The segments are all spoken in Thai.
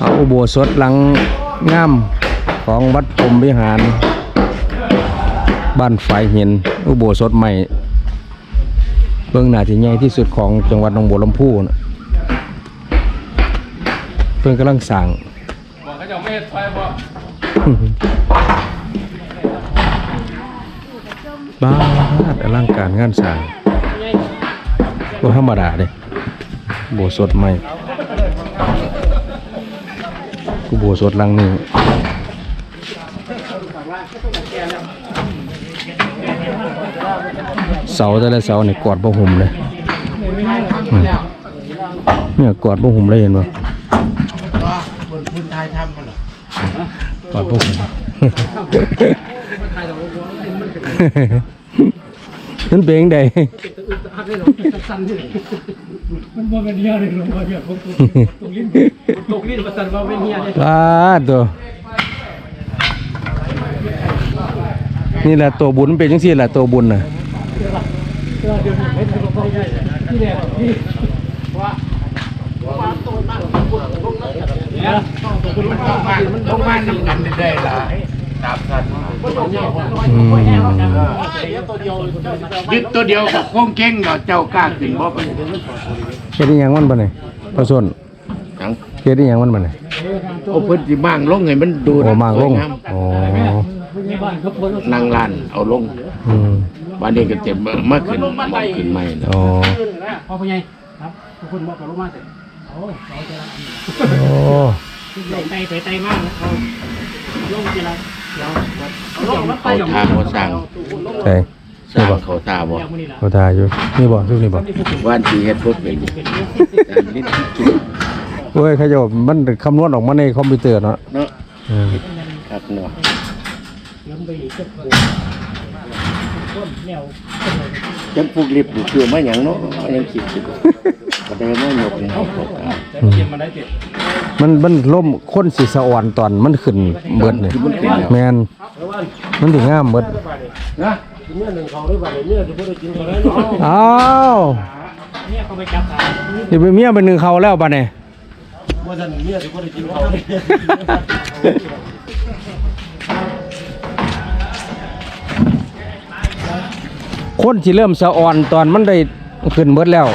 เอาอุโบสถหลังงามของวัดพรมวิหาร บ้านฝายหินอุโบสถใหม่ เบื้องหน้าที่ใหญ่ที่สุดของจังหวัดหนองบัวลำพูนะเพิ่งกำลังสั่งบอกเขาจะไม่ไฟบอกบ้าอลังการงานสั่งบ่ธรรมดาเด้อุโบสถใหม่ อุโบสถหลังนี้เสาแต่ละเสาเนี่ยกอดบ่หุ่มเลยเนี่ยกอดบ่หุ่มเลยเห็นบ่กอดบ่หุ่มมันเป็นจังไดมันบ่เป็นเฮียเลยหรอกเฮียผมตกลิ้ ตกลิ้นประสันว่าเป็นเฮียเลยว้าตัวนี่แหละตัวบุญมันเป็นจังซี่แหละตัวบุญน่ะเดี๋ยวนี้ไม่ถูกต้องใหญ่ที่แรกที่ว่าว่าตัวนั่งคุณลงนั่นเนี่ยต้องตัวคุณลงบ้านมันลงบ้านนำกันได้ล่ะตามกันอืมยึดตัวเดียวกับโค้งเก่งเราเจ้ากล้าขึ้นบ่เป็นเฮ็ดอีหยังมันบ่นี่ปลาส้นหยัง เฮ็ดอีหยังมันบ่นี่โอ้เพิ่นสิมั่างลงไงมันดูโอ้มางลงสวยามอ๋อในบ้านเขาพ้นนั่งลานเอาลงอืมวันนี้ก็เจ็บมาขึ้นมาขึ้นใหม่นะอ๋อพอเป็นไงครับทุกคนบอกกับลูกมาเสร็จโอ้เราจะโอ้ลงไตไปไตมากเขาลงทีละเดี๋ยวลงมันไปเขาท่าเขาสร้างใช่สร้างเขาท่าบ่อย่างนี้ละเขาทาอยู่นี่บ่ซุนี่บ่วันที่เฮ็ดบ่เป็นการลิ้น ที่จุดโอ้ยเขาเจะมันคำนวณออกมาในคอมพิวเตอร์เนาะเนาะอืมครับเนาะย้ำไปอีกก็ต้นแนวจังปลูกลิบนี่คือมาหยังเนาะยังคิดอยู่บ่ได้มาหยกนี่เขาเขาท่าแต่เกมมันได้เจ็ดมันมันล่มคนสิสะอ่อนตอนมันขึ้นเบิดนี่แม่นมันถึงงามเบิดนะเมื่อหนึ่งเขาได้บัตรเมื่อจะพูดได้กินเขาได้เนาะอ้าวเนี่ยเขาไปจับขานี่เป็นเมียเป็นหนึ่งเขาแล้วป่ะเนี่ย เมื่อท่านเนี่ยจะพูดได้กินเขาคนที่เริ่มสะอ่อนตอนมันได้ขึ้นเบิดแล้ว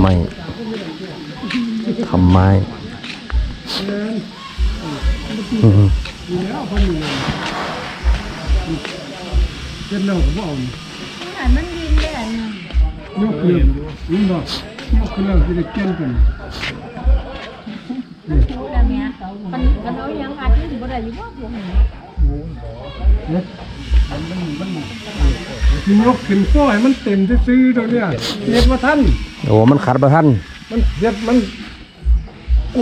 ไม่ทำไมอืมเป็นเรื่องของผมหันมันยินได้อันนั้นยกขึ้นยินบ่ยกขึ้นแล้วจะได้เกี่ยนกันเนี้ยมันมันเอายังอัดนี่สิบ่ได้อยู่บ่ ยกขึ้นฟ้อยมันเต็มซื้อๆตัวเนี้ยเฮ็ดมาท่านโอ้มันขัดประทันมันเฮ็ดมัน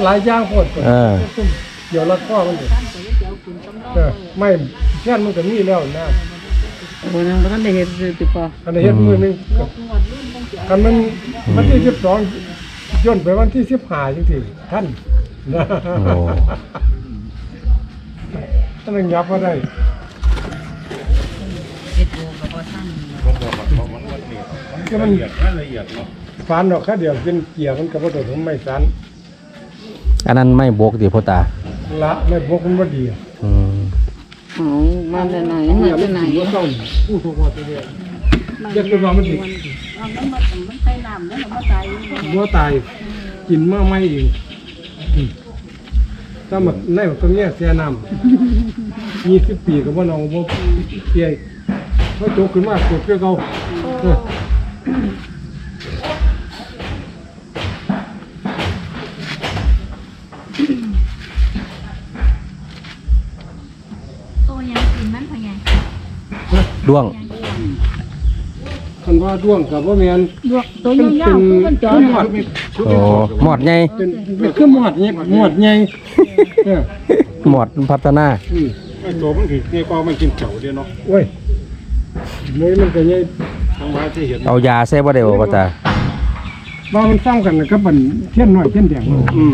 หลายอย่างโพดเออเดี๋ยวละข้อมันเออไม่เช่นมันก็มีแล้วนะบ่นางบ่ทันได้เฮ็ดซื้อติดปออันนี้เฮ็ดมือหนึงกันมันวันที่สิบสองย่นไปวันที่สิบห้าจังซี่ท่านโอ้ ท่านยังยับมาได้เฮ็ดบ่ก็บ่ทันก็มันฟันดอกแค่เดียวเป็นเกียร์มันกระโดดผมไม่สันอันนั้นไม่บวกติพ่อตา ละไม่บกมันบ่ดีอะอืมเอามาแต่ไหนมาแต่ไหนมันต้องผู้ถูกว่าตัวเดียวเรียกตัวว่ามันสิเอามันมามันใส่น้ำแล้วมันตายบัวตายกินมาไม่เองอืม ถ้ามันในแบบตัวเนี้ยเสียน้ำยี่สิบปีก็บ่นองบ่เปียเขาโจกขึ้นมาตัวเกี่ยวเขาเออโตยังกินมันพะไงด้วง คันว่าด้วงกับว่าแมนดวกตัวยาวๆคือมันจอหมอด โอ้หมอดไงเป็นเป็นคือหมอดนี่หมอดใหญ่เออหมอดพัฒนาอืมไอ้ตัวมันถือในกอมันกินเฉาเดียวเนาะโอ้ยเลยมันก็ยังทางบ้านที่เห็นเอายาใส่บ่ได้บ่พ่อตาว่ามันซ้ำกันกับมันเทียนหน่อยเทียนแดงอืม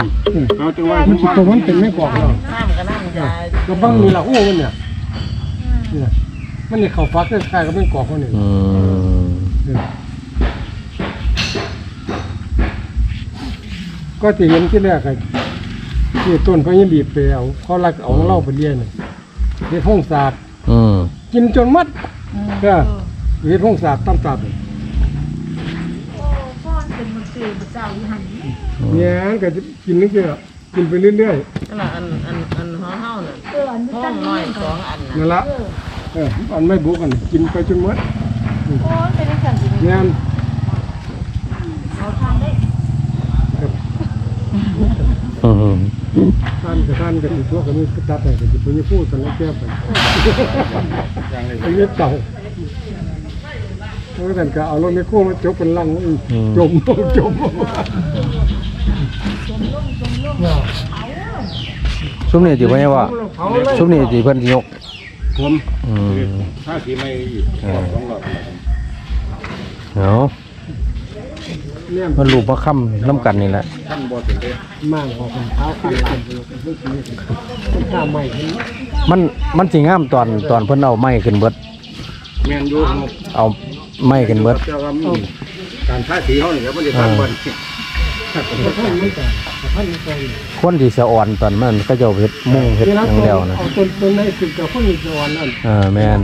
เอาจังว่ามันสิตัวมันเป็นไม่กรอกเนาะน้ำก็น้ำยาก็บังนี่ล่ะโอ้มันเนี่ยเนี่ยมันนี่เข้าฟักคล้ายๆกับเป็นกรอกคนนึงอืม ก็จะเห็นที่แรกอะที่ต้นพญาบีบไปเอาเขาลักเอาของเราไปเลี้ยงน่ะเฮ็ดห้องสาดอืมกินจนหมัดก็เฮ็ดห้องสาดตำตับโอ้พ่อเป็นมันเสียมันเจ้าอยู่หันเนี่ยก็จะกินนึกเดียวกินไปเรื่อยนั่นล่ะอันอันอันห้องเฮาน่ะเอออันนี้ห้อตั้งงน้อยนี่สองอันๆน่ะนั่นละเอออันไม่บุกกันกินไปจนหมดโอ้ยเป็นจังซี่เนี่ยเอาทางได้ อืม ท่านกับท่านกับอีกทั่วกันนี่ก็ตัดไปก็จะไปยี่พูดกันแล้วแก้ไปไอ้เงี้ยเต่าเพราะฉะนั้นก็เอารถไมโครมาจกเป็นลังไว้อีกจมจมซุมนี่ติพ่อใหญ่ว่าเผาเลยซุมนี่ติเพิ่นสิยกผมถ้าสีไม่อีกสองรอบเอาเนี่ย มันลูกมาค้ำน้ำกันนี่แหละท่านบ่ถึงเด้มากออกเป็นเท้าคันหลังไปเลยเป็นสีเป็นข้าใหม่ขึ้นมันมันสิงามตอนตอนเพิ่นเอาไม้ขึ้นเบิดแม่นอยู่เอาไม้ขึ้นเบิดแต่ว่ามีการท่าสีเฮานี่ครับมันจะทำบ่แต่ท่านไม่แต่แต่ท่านไม่แต่คนที่สะอ่อนตอนมันก็จะเอาเฮ็ดมุงเฮ็ดหยังแล้วนะเอาต้นต้นในสุดกับคนอีกวันนั่นเออแม่น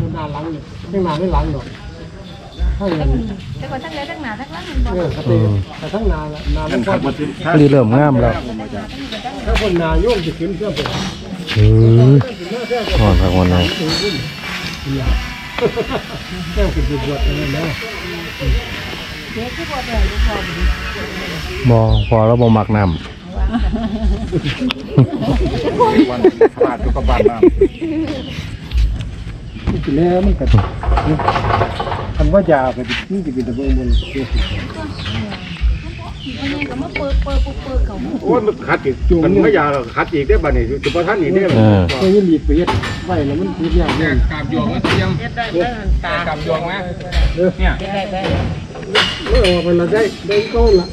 ต้นหน้าหลังเนี่ยข้างหน้าไม่หลังดอก ข้างหลังแต่ว่าทั้งไหนทั้งหนาทั้งหลังมันบ่เนี่ยกติแต่ข้งน้าละหน้าไม่ค่อยพอดีเริ่มงามแล้ว ถ้าคนนาโยมจะขึ้นเสื้อไปเออหอนครับวันนี้แก้วขึ้นไปบวชอะไรนะเด็กที่บ่ได้ลูกพ่อบ่ดีบ่พอแล้วบ่มักน้ำวันพลาดทุกบ้านน้ ที่แล้วมันก็คันว่ายาก็นี่จะเป็นตะเบิงบนมันยังก็มาเปิดเปิดเปิดเปิดเขาำโอ้มันขัดอีกมันไม่ยาขัดอีกได้บัดนี้จุบ่ทันอีกได้เออก็ยังมีเปรียดไว้แล้วมันเปรียดยากเนี่ยกาบหยวงมาเตรียมเฮ็ดได้ได้ตากาบหยวงมาเนี่ยเฮ็ดได้ได้เมื่อออกไปเราได้ได้ก้อนละ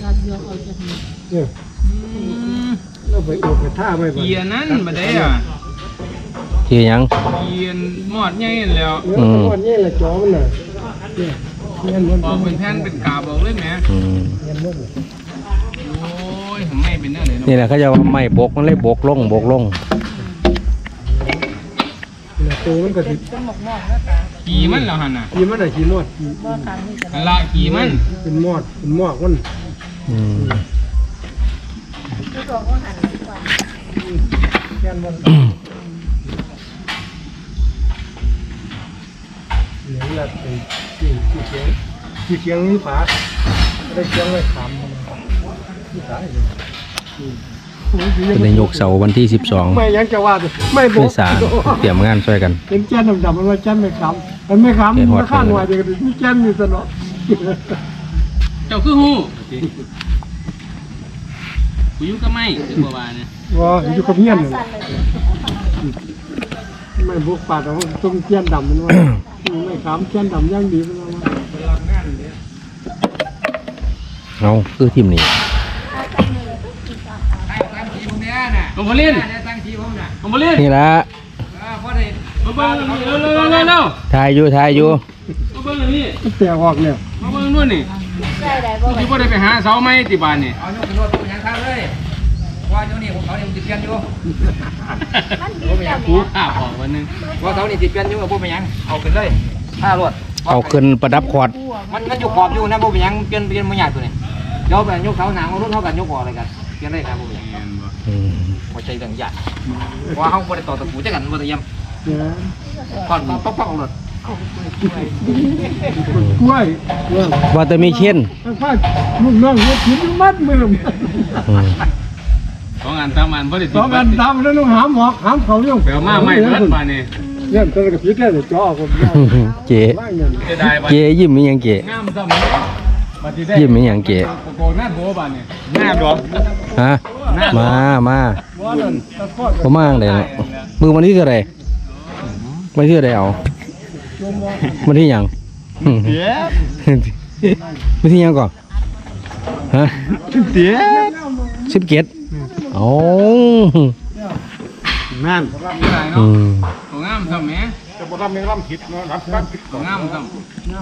เนี่ยเราไปออกไปท่าไปบ่เกียร์นั้นมาได้อะ ที่หยังเกียร์หมอดใหญ่นั่นแหล้วเนี่ยตะวันนี่แหละจอมันน่ะเนี่ยเงี้ยมันออกเป็นแผ่นเป็นกาบออกเลยแหมอืมเงี้ยมันโอ้ยทำไมเป็นเรื่องเลยเนาะนี่แหละเขาจะว่าไม้บกมันเลยบกลงบกลง เนี่ยตัวมันก็สิขี่มันแล้วหันน่ะขี่มันได้ขี่มอดอันละขี่มันเป็นมอดเป็นมอกมันอืมแค่นมัน เนี่ยนี่แหละเป็นที่ที่เสียงที่เสียงนี่ฝาได้เสียงไว้ขำมันที่สายเลยอืม เป็นนายกเสาร์วันที่ 12 ไม่ยังจะว่าเลยไม่บเมอกษาเตรียมงานช่วยกัน เป็นแจ้นดำๆมันว่าแจ้นไม่ขำมันไม่ขำแกฮอดมันข้างว่าจะมีแจ้นอยู่ตลอดเจ้าคือฮู้กูอยู่กับไม่ถึงบ่ว่าเนี่ยว่าอยู่กับเฮียนเลยไม่บุกป่าแต่ว่าต้องแจ้นดำมันว่า ไม่ขำแจ้นดำย่างดีมันว่าเอาคือทีมนี้ผมบ่เล่นผมบ่เล่นนี่ละมาเบิ่งอันนี้เร็วเร็วทายอยู่ทายอยู่มาเบิ่งนนี้มันแตกออกเนี่ยมาเบิ่งนู่นนี่ได้ได้บ่กูบ่ได้ไปหาเสาไม้ที่บ้านนี่เอายกขึ้นรถเป็นยังข้างเลย ว่าเจ้านี่ผมเขาเนี่ยมันติดเปลี่ยนอยู่มันดีจังกูเนี่ยข้าออกวันหนึงว่าเขานี่ติดเปลี่ยนอยู่กับพวกเป็นยังเอาขึ้นเลยถ้ารถเอาขึ้นประดับคอร์ดมันมันอยู่ขอบอยู่นะพวกเป็นยังเปลี่ยนเปลี่ยนมันยากตัวนี้เดี๋ยวแบบยกเสาหนังเอารุ่นเท่ากันยกออกเลยกันเปลี่ยนได้ครับพวกเป็นยังแม่นบ่อืมหัวใจดังยากว่าเขาบ่ได้ต่อตะปูจักกันบ่ได้ยเนี่ยำก่อนป๊อกป๊อกรถกล้วยกล้วยว่าแต่มีเช่นมันพาลูกน้องเฮ็ดกินมัดมืออืม สองอันสามอันบ่ได้สติองกันทำแล้วต้องหามหอกหามเขาเรื่องไปเอามาใหม่เบิดบ้านนี่เรื่องตัวกระพริบได้แต่จ่อผมเก๋ว่างเงินเสียดายบ้านเก๋ยิ้มมีหยังเก๋งามซ้ำบัดนี้ได้ยิ้มมีหยังเก๋โกนหน้าโถบ้านนี่งามดอกฮะมามาว่านั่นตะคอดผมมาจั่งใดเนาะมือวันที่เท่าไหร่วันที่เท่าไหร่เอาโยมว่ามันที่หยังเดี๋ยวมันที่หยังก่อนฮะเดี๋ยวสิบเกต โอ้นั่นอืมตัวงามซ้ำแหมจะบ่ทำให้ร่ำผิดเนาะรับรับผิดตัวงามซ้ง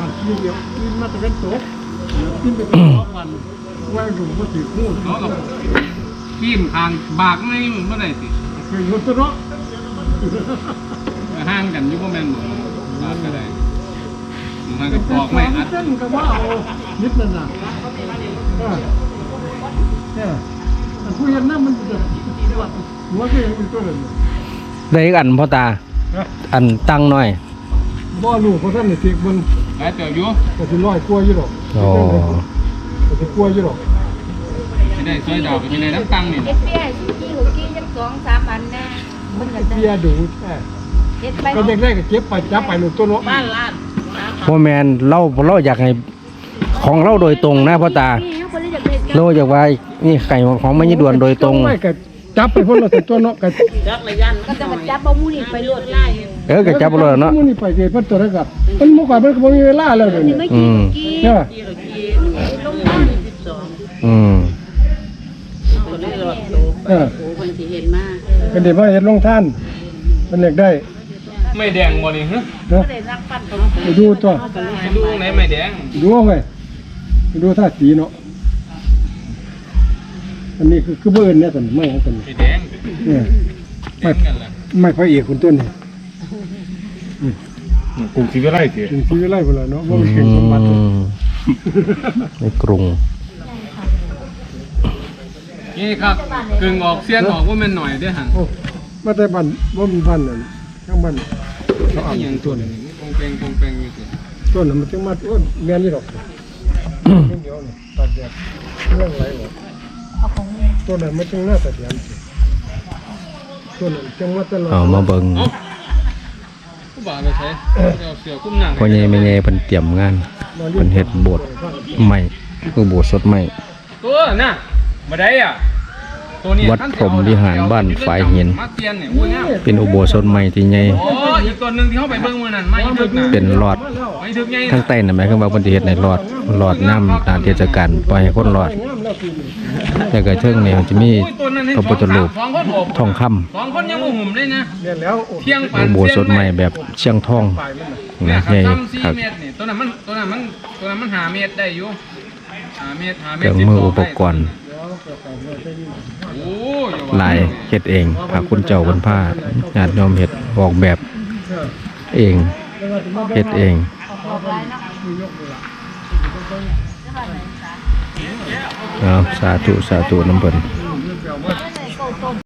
านที่เดียวกินมาตะกันตกกินไปตลอดวันว่าหลุมบ่ถือคู่ำเขากับพิมพ์คางบากไม่เมื่อไหร่สิคือรถตัวเนาะห่างกันอยู่บ่แม่นบ่บากก็ได้ห่างกับปอกไม่อัดเส้นก็ว่าเอานิดนั่นน่ะ เออเออแต่ผู้เห็นน้ำมันจะหัวก็ยังเป็นตัวนั้นน่ะได้อีกอันพ่อตา อันตั้งหน่อยบ่รู้เพราะท่านนี่สิมันหลายเติบอยู่ก็สิร้อยกว่าอยู่ดอกอ๋อก็สิกว่าอยู่ดอกสิได้ซอยดาวก็สิได้น้ำตังนี่เฮ็ดเปี้ยสิกี้ก็กินจักสองสามอันแน่มันก็จะเบียดูแท้เฮ็ดไปก็เด็กๆก็เก็บไปจับไปลูกตัวเนาะบ้านลาดพ่อแมนเราเราอยากให้ของเราโดยตรงนะพ่อตา พี่เขาบ่ได้อยากได้เราอยากว่านี่ไข่ของไม่ยด่วนโดยตรง ไม่ก็จับไปพุ่นละตัวเนาะก็จักระยันก็จะมาจับบ่มูนี่ไปโลดไล่เออก็จับเลยเนาะมื้อนี้ไปเกิดเพิ่นตัวนั้นก็มันบ่ก่อนมันก็บ่มีเวลาแล้วเดี๋ยวนี้ไม่อืกินมกินเนี่ยกี่ละกี่ลงมาสิบสองอืมคนได้รถโตเออโอ้คนสิเห็นมาเป็นเด็กว่าเฮ็ดลงท่านมันเด็กได้ไม่แดงบ่นี่ฮะเนาะได้รักปั้นเขาไปดูตัวให้ดูไหนไม่แดงดูเอาไว้ไปดูท่าสีเนาะ อันนี้คือคือบ่เอิ้นเนี่ยซั่นไม่ของซั่นไม่แดงเนี่ยแดงกันล่ะไม่พระเอกคนต้นนี่กรุงศรีวิไลสิถึงชีวิตไล่พุ่นล่ะเนาะบ่มีเก่งสมบัติอืมในกรุงนี่ครับกึ่งออกเสียนออกว่าแม่นหน่อยเด้อหั่นโอ้มาแต่บ้านบ่มีบ้านนั่นข้างบ้านเขาอีอ่านหยังตัตัววนี้นี้คงเปงคงเปงอยู่สิต้นนั้นมันจึงมาโอ้ยแม่นนี่ดอกเดี๋ยวนี่ตากแดดเรื่องไรวะเอาของมึง ต้นนั้นมันจึงน่าตะเดียนสิต้นนั้นจึงมาตลอดเอามาเบิ่งผู้บ่าวไปใช้เอาเสือคุ้มหนังพ่อใหญ่แม่ใหญ่เพิ่นเตรียมงานเพิ่นเฮ็ดโบสถ์ใหม่คือโบสถ์สดใหม่ตัวน่ะบ่ได้อะตั วนี้วัดพรหมวิหารบ้านฝายหินมาเตียนเนี่ยอุ้ยงามเป็นอุโบสถใหม่ที่ใหญ่โอ้อีกตัวหนึงที่เฮาไปเบิ่งมื้อนั้นไม่ถึกน่ะเป็นหลอดไม่ถึกใหญ่ทางใต้น่ะหมายความว่าเพิ่นสิเฮ็ดในหลอดหลอดน้ำตามเทศกาลปล่อยให้คนหลอดแล้วก็เทิงนี่มันจะมีอุ้ยตัวนั้นเห็นพระพุทธรูปสองคนโอบทองคำสองคนยังบ่หุ่มเลยนะเรียนแล้วโอ้เที่ยงปาอุนโบสถใหม่แบบเชียงทองปลายมันน่ะเนี่ยนะครับใหญ่ซ้ำสี่ครับเมตรนี่ตัวนั้นมันตัวนั้นมันตัวนั้นมันหาเมตรได้อยู่หาเมตรหาเมเคตรื่รองมือ12อุปกรณ์โอ้อย่ว่ หลายเฮ็ดเองพระคุณเจ้าบนผ้าญาติโยมเฮ็ดออกแบบเองเฮ็ดเองเอาสาธุสาธุน้ำเปิ่น